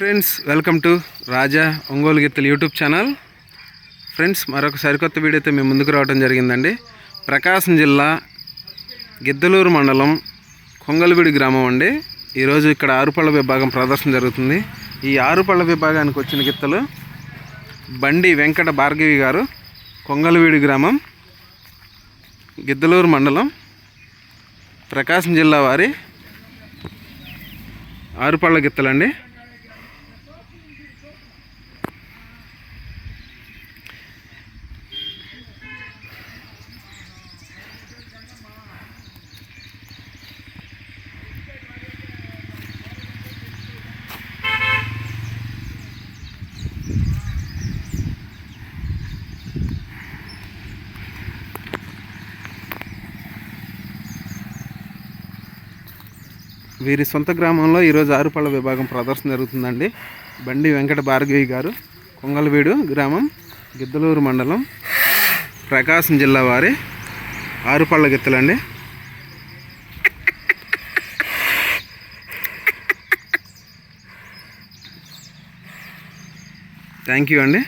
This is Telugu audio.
Friends welcome to Raja Ongole గిత్తలు యూట్యూబ్ ఛానల్. ఫ్రెండ్స్ మరొక సరికొత్త వీడియోతో మేము ముందుకు రావడం జరిగిందండి. ప్రకాశం జిల్లా గిద్దలూరు మండలం కొంగలవిడి గ్రామం అండి. ఈరోజు ఇక్కడ ఆరుపళ్ళ విభాగం ప్రదర్శన జరుగుతుంది. ఈ ఆరుపళ్ళ విభాగానికి వచ్చిన గిత్తలు బండి వెంకట భార్గవి గారు కొంగలవీడి గ్రామం గిద్దలూరు మండలం ప్రకాశం జిల్లా వారి ఆరుపళ్ళ గిత్తలండి. వీరి సొంత గ్రామంలో ఈరోజు ఆరుపళ్ళ విభాగం ప్రదర్శన జరుగుతుందండి. బండి వెంకట భార్గవి గారు కొంగలవీడు గ్రామం గిద్దలూరు మండలం ప్రకాశం జిల్లా వారి ఆరుపళ్ళ గిత్తలండి. థ్యాంక్ యూ అండి.